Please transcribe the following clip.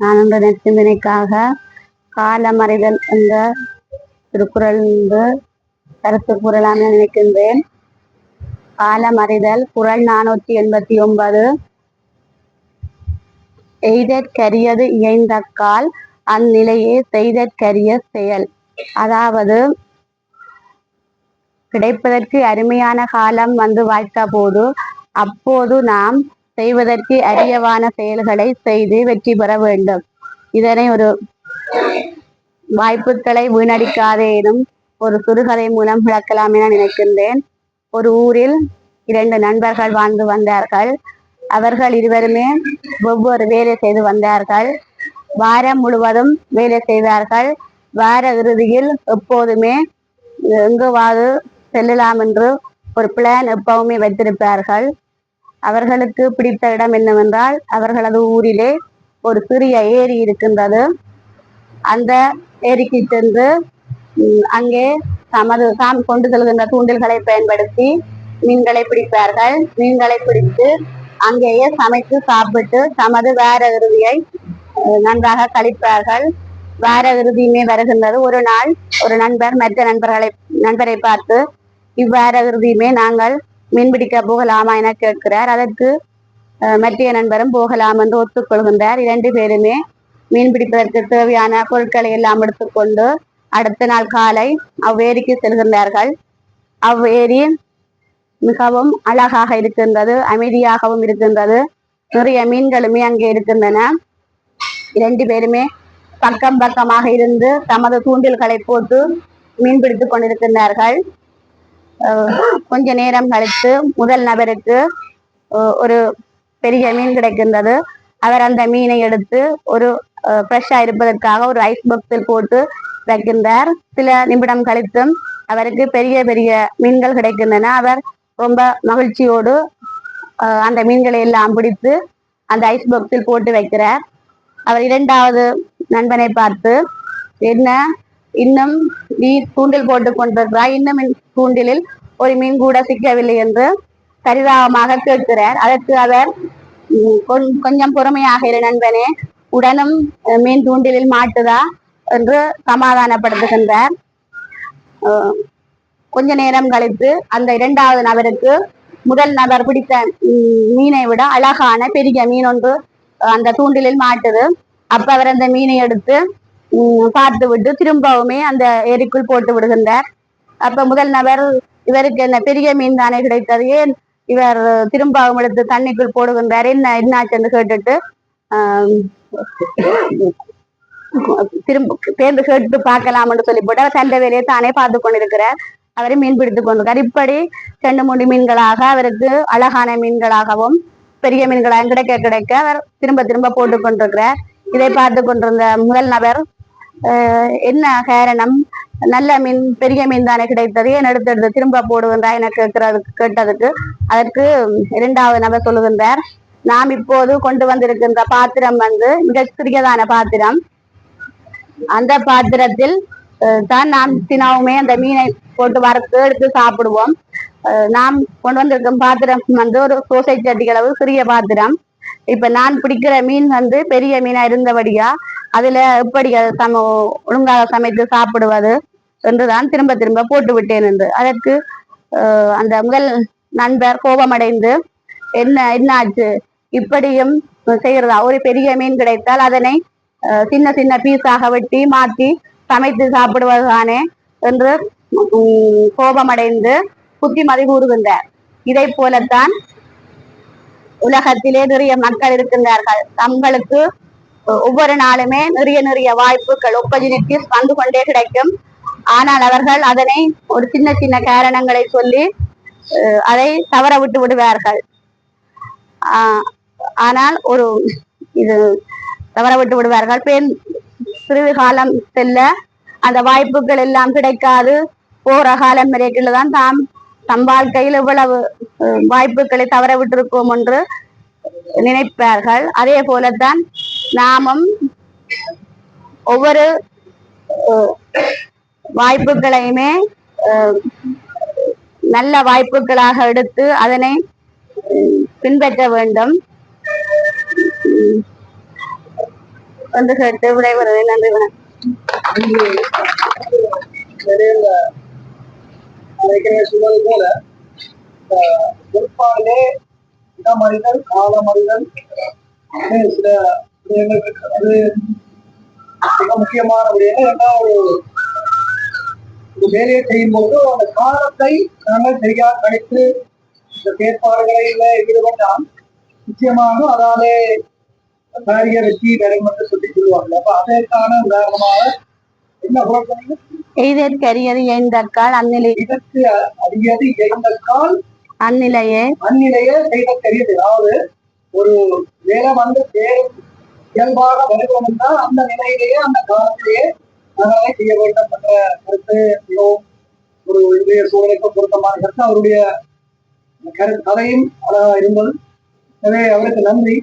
நான் உண்டு நெற்றிந்தனைக்காக காலமறைதல் என்ற திருக்குறள் என்று கருத்து கூறலாம் என நினைக்கின்றேன். காலமறைதல் குறள் நானூற்றி எண்பத்தி ஒன்பது. எய்தற்கரியது இயைந்தக்கால் அந்நிலையே செய்தற்கரிய செயல். அதாவது கிடைப்பதற்கு அருமையான காலம் வந்து வாய்த்த போது அப்போது நாம் செய்வதற்கு அரியவான செயல்களை செய்து வெற்றி பெற வேண்டும். இதனை ஒரு வாய்ப்புகளை வீணடிக்காதேனும் ஒரு சிறுகதை மூலம் விளக்கலாம் என நினைக்கின்றேன். ஒரு ஊரில் இரண்டு நண்பர்கள் வாழ்ந்து வந்தார்கள். அவர்கள் இருவருமே ஒவ்வொரு வேலை செய்து வந்தார்கள். வாரம் முழுவதும் வேலை செய்தார்கள். வார இறுதியில் எப்போதுமே எங்குவாது செல்லலாம் என்று ஒரு பிளான் எப்பவுமே வைத்திருப்பார்கள். அவர்களுக்கு பிடித்த இடம் என்னவென்றால் அவர்களது ஊரிலே ஒரு சிறிய ஏரி இருக்கின்றது. அந்த ஏரிக்கு சென்று அங்கே தமது தாம் கொண்டு செல்கின்ற தூண்டில்களை பயன்படுத்தி மீன்களை பிடிப்பார்கள். மீன்களை பிடித்து அங்கேயே சமைத்து சாப்பிட்டு தமது வேற இறுதியை நன்றாக கழிப்பார்கள். வேற இறுதியுமே வருகின்றது. ஒரு நாள் ஒரு நண்பர் மற்ற நண்பர்களை நண்பரை பார்த்து இவ்வாற இறுதியுமே நாங்கள் மீன்பிடிக்க போகலாமா என கேட்கிறார். அதற்கு மத்திய நண்பரும் போகலாம் என்று ஒத்துக்கொள்கின்றார். இரண்டு பேருமே மீன்பிடிப்பதற்கு தேவையான பொருட்களை எல்லாம் எடுத்துக்கொண்டு அடுத்த நாள் காலை அவ்வேரிக்கு செல்கின்றார்கள். அவ்வேரி மிகவும் அழகாக இருக்கின்றது அமைதியாகவும் இருக்கின்றது. நிறைய மீன்களுமே அங்கே இருக்கின்றன. இரண்டு பேருமே பக்கம் பக்கமாக இருந்து தமது தூண்டில்களை போட்டு மீன் பிடித்துக் கொண்டிருக்கின்றார்கள். கொஞ்ச நேரம் கழித்து முதல் நபருக்கு ஒரு பெரிய மீன் கிடைக்கின்றது. அவர் அந்த மீனை எடுத்து ஒரு ஃப்ரெஷ்ஷாக இருப்பதற்காக ஒரு ஐஸ் பாக்ஸில் போட்டு வைக்கின்றார். சில நிமிடம் கழித்தும் அவருக்கு பெரிய பெரிய மீன்கள் கிடைக்கின்றன. அவர் ரொம்ப மகிழ்ச்சியோடு அந்த மீன்களை எல்லாம் பிடித்து அந்த ஐஸ் பாக்ஸில் போட்டு வைக்கிறார். அவர் இரண்டாவது நண்பனை பார்த்து என்ன? இன்னும் நீ தூண்டில் போட்டு கொண்டிருக்கிறாய். இன்னும் தூண்டிலில் ஒரு மீன் கூட சிக்கவில்லை என்று பரிதாபமாக கேட்கிறார். அதற்கு அவர் கொஞ்சம் பொறுமையாக இரு நண்பனே. உடனும் மீன் தூண்டிலில் மாட்டுதா? என்று சமாதானப்படுத்துகின்றார். கொஞ்ச நேரம் கழித்து அந்த இரண்டாவது நபருக்கு முதல் நபர் பிடித்த மீனை விட அழகான பெரிய மீன் ஒன்று அந்த தூண்டிலில் மாட்டுது. அப்ப அவர் அந்த மீனை எடுத்து பார்த்து விட்டு திரும்பவுமே அந்த ஏரிக்குள் போட்டு விடுகின்றார். அப்ப முதல் நபர் இவருக்கு என்ன பெரிய மீன் தானே கிடைத்தது. ஏன் இவர் திரும்பவும் எடுத்து தண்ணிக்குள் போடுகின்றார்? என்ன என்னாச்சு கேட்டுட்டு திரும்ப தேர்ந்து கேட்டு பார்க்கலாம்னு சொல்லி போட்டு அவர் தந்த வேலையை தானே பார்த்து கொண்டிருக்கிறார். அவரை மீன் பிடித்துக் கொண்டிருக்கார் இப்படி ரெண்டு மூணு மீன்களாக அவருக்கு அழகான மீன்களாகவும் பெரிய மீன்களாக கிடைக்க கிடைக்க அவர் திரும்ப திரும்ப போட்டுக் கொண்டிருக்கிறார். இதை பார்த்து கொண்டிருந்த முதல் நபர் என்ன காரணம்? நல்ல மீன் பெரிய மீன் தானே கிடைத்தது. ஏன் எடுத்து எடுத்து திரும்ப போடுகின்றா என கேட்கிறது கேட்டதுக்கு. அதற்கு இரண்டாவது நபர் சொல்லுகின்றார் நாம் இப்போது கொண்டு வந்திருக்கின்ற பாத்திரம் வந்து மிக சிறியதான பாத்திரம். அந்த பாத்திரத்தில் தான் நாம் தினவுமே அந்த மீனை போட்டு வறுத்து எடுத்து சாப்பிடுவோம். நாம் கொண்டு வந்திருக்கும் பாத்திரம் வந்து ஒரு சோசை சட்டி அளவு சிறிய பாத்திரம். இப்ப நான் பிடிக்கிற மீன் வந்து பெரிய மீனா இருந்தபடியா அதுல எப்படி சம ஒழுங்காக சமைத்து சாப்பிடுவது என்றுதான் திரும்ப திரும்ப போட்டு விட்டேன் என்று. அதற்கு அந்த முதல் நண்பர் கோபமடைந்து என்ன என்ன ஆச்சு? இப்படியும் செய்யறதா ஒரு பெரிய மீன் கிடைத்தால் அதனை சின்ன சின்ன பீஸாக வெட்டி மாற்றி சமைத்து சாப்பிடுவதுதானே? என்று கோபமடைந்து புத்திமதி கூறுகின்றார். இதை போலத்தான் உலகத்திலே நிறைய மக்கள் இருக்கின்றார்கள். தங்களுக்கு ஒவ்வொரு நாளுமே நிறைய நிறைய வாய்ப்புகள் ஒப்பர்ச்சுனிட்டிஸ் வந்து கொண்டே கிடைக்கும். ஆனால் அவர்கள் அதனை ஒரு சின்ன சின்ன காரணங்களை சொல்லி அதை தவற விட்டு விடுவார்கள். ஆனால் ஒரு இது தவற விட்டு விடுவார்கள். பெண் சிறிது காலம் செல்ல அந்த வாய்ப்புகள் எல்லாம் கிடைக்காது. போற காலம் வரைக்கும் தான் தாம் தம் வாழ்க்கையில் இவ்வளவு வாய்ப்புகளை தவற விட்டிருக்கோம் என்று நினைப்பார்கள். அதே போலத்தான் நாமும் ஒவ்வொரு வாய்ப்புகளையுமே நல்ல வாய்ப்புகளாக எடுத்து அதனை பின்பற்ற வேண்டும். வந்து கேட்டு விடைபெறுவதை நன்றி வணக்கம். போல இடமறிதல் காலமறிதல் சில அது மிக முக்கியமான விடயங்கள் என்ன ஒரு ஒரு வேலையை செய்யும் போது அந்த காலத்தை நாங்கள் சரியாக கணித்து இந்த செயற்பாடுகளில் ஈடுபட்டால் நிச்சயமாக அதாலே காரிய வெற்றி பெறும் என்று சொல்லி சொல்லுவாங்க அப்ப அதற்கான உதாரணமாக என்ன குழப்பம் எய்தற்கரியது எய்தக்கால் அந்நிலை இதற்கு அறியது எந்த கால்? அந்நிலையே அந்நிலையே செய்த தெரியுது அதாவது ஒரு வேலை வந்து சேரும் இயல்பாக வருவோம் என்றால் அந்த நிலையிலேயே அந்த காலத்திலேயே அதனாலே செய்ய வேண்டும் என்ற கருத்து மிகவும் ஒரு இன்றைய சூழலுக்கு பொருத்தமான கருத்து. அவருடைய கரு கதையும் அழகா இருந்தது. எனவே அவருக்கு நன்றி.